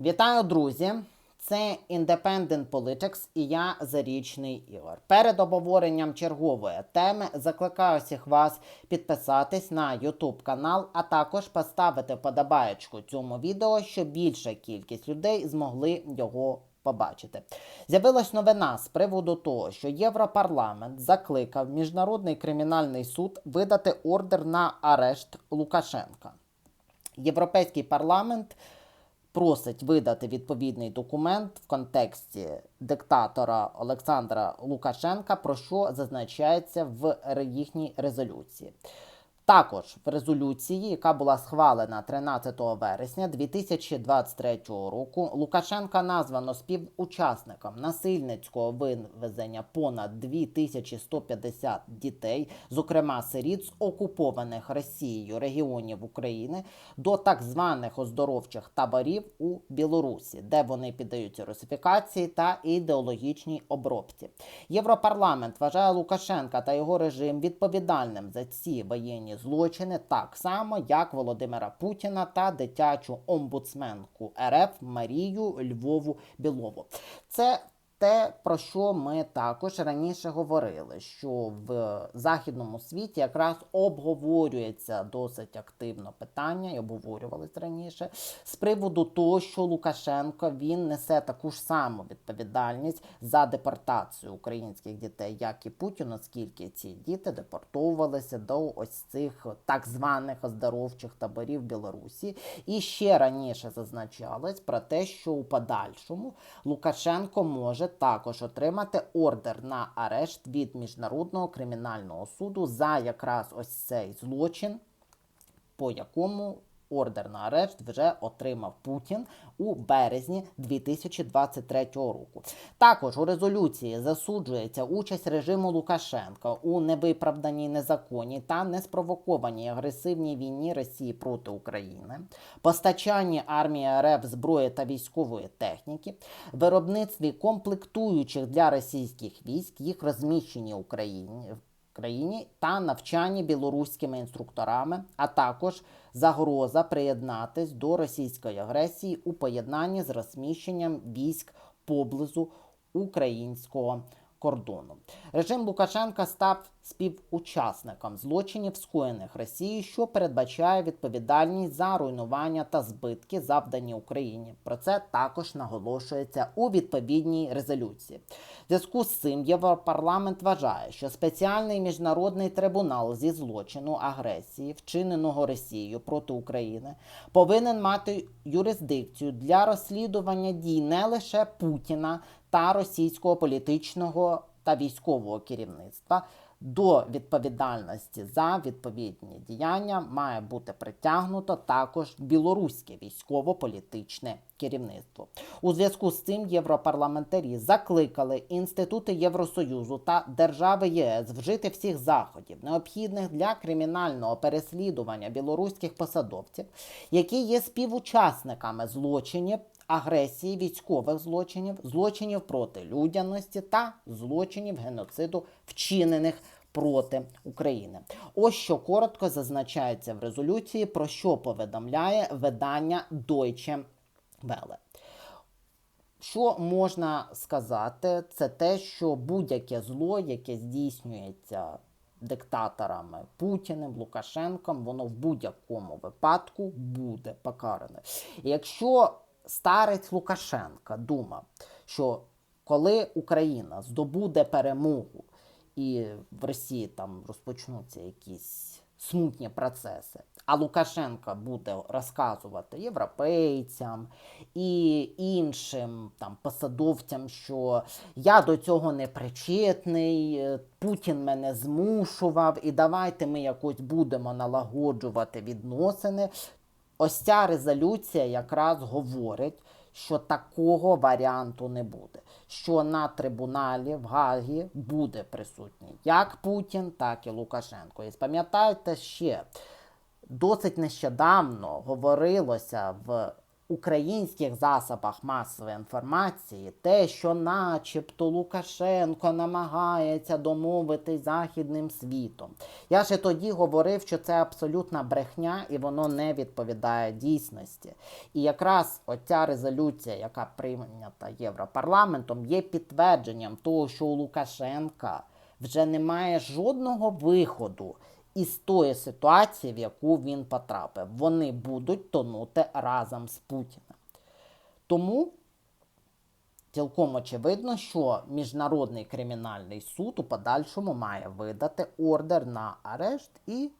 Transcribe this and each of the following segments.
Вітаю, друзі! Це Independent Politics і я Зарічний Ігор. Перед обговоренням чергової теми закликаю всіх вас підписатись на YouTube канал, а також поставити вподобаєчку цьому відео, щоб більша кількість людей змогли його побачити. З'явилась новина з приводу того, що Європарламент закликав Міжнародний кримінальний суд видати ордер на арешт Лукашенка. Європейський парламент просить видати відповідний документ в контексті диктатора Олександра Лукашенка, про що зазначається в їхній резолюції. Також в резолюції, яка була схвалена 13 вересня 2023 року, Лукашенка названо співучасником насильницького вивезення понад 2150 дітей, зокрема сиріт з окупованих Росією регіонів України, до так званих оздоровчих таборів у Білорусі, де вони піддаються русифікації та ідеологічній обробці. Європарламент вважає Лукашенка та його режим відповідальним за ці воєнні злочини, так само як Володимира Путіна та дитячу омбудсменку РФ Марію Львову Білову. Це те, про що ми також раніше говорили, що в західному світі якраз обговорюється досить активно питання, і обговорювалось раніше, з приводу того, що Лукашенко він несе таку ж саму відповідальність за депортацію українських дітей, як і Путін, оскільки ці діти депортовувалися до ось цих так званих оздоровчих таборів Білорусі. І ще раніше зазначалось про те, що у подальшому Лукашенко може також отримати ордер на арешт від Міжнародного кримінального суду за якраз ось цей злочин, по якому ордер на арешт вже отримав Путін у березні 2023 року. Також у резолюції засуджується участь режиму Лукашенка у невиправданій незаконній та неспровокованій агресивній війні Росії проти України, постачанні армії РФ зброї та військової техніки, виробництві комплектуючих для російських військ, їх розміщенні Україні країні та навчанні білоруськими інструкторами, а також загроза приєднатись до російської агресії у поєднанні з розміщенням військ поблизу українського кордону. Режим Лукашенка став співучасником злочинів, скоєних Росією, що передбачає відповідальність за руйнування та збитки, завдані Україні. Про це також наголошується у відповідній резолюції. В зв'язку з цим Європарламент вважає, що спеціальний міжнародний трибунал зі злочину агресії, вчиненого Росією проти України, повинен мати юрисдикцію для розслідування дій не лише Путіна та російського політичного та військового керівництва. До відповідальності за відповідні діяння має бути притягнуто також білоруське військово-політичне керівництво. У зв'язку з цим європарламентарі закликали інститути Євросоюзу та держави ЄС вжити всіх заходів, необхідних для кримінального переслідування білоруських посадовців, які є співучасниками злочинів агресії, військових злочинів, злочинів проти людяності та злочинів геноциду, вчинених проти України. Ось що коротко зазначається в резолюції, про що повідомляє видання Deutsche Welle. Що можна сказати, це те, що будь-яке зло, яке здійснюється диктаторами Путіним, Лукашенком, воно в будь-якому випадку буде покаране. Якщо старець Лукашенка думав, що коли Україна здобуде перемогу і в Росії там розпочнуться якісь смутні процеси, а Лукашенко буде розказувати європейцям і іншим там посадовцям, що я до цього не причетний, Путін мене змушував, і давайте ми якось будемо налагоджувати відносини. Ось ця резолюція якраз говорить, що такого варіанту не буде. Що на трибуналі в Гагі буде присутній як Путін, так і Лукашенко. І пам'ятаєте ще, досить нещодавно говорилося в українських засобах масової інформації те, що начебто Лукашенко намагається домовитись західним світом. Я ще тоді говорив, що це абсолютна брехня і воно не відповідає дійсності. І якраз оця резолюція, яка прийнята Європарламентом, є підтвердженням того, що у Лукашенка вже немає жодного виходу із тої ситуації, в яку він потрапив. Вони будуть тонути разом з Путіним. Тому цілком очевидно, що Міжнародний кримінальний суд у подальшому має видати ордер на арешт і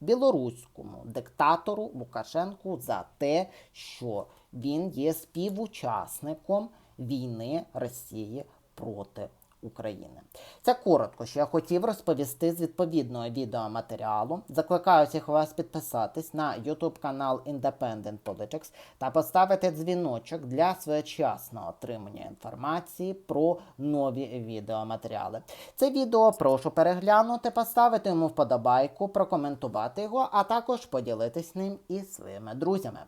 білоруському диктатору Лукашенку за те, що він є співучасником війни Росії проти України. Це коротко, що я хотів розповісти з відповідного відеоматеріалу. Закликаю всіх вас підписатись на YouTube канал Independent Politics та поставити дзвіночок для своєчасного отримання інформації про нові відеоматеріали. Це відео прошу переглянути, поставити йому вподобайку, прокоментувати його, а також поділитись ним із своїми друзями.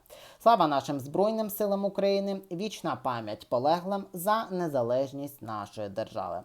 Слава нашим Збройним силам України! Вічна пам'ять полеглим за незалежність нашої держави.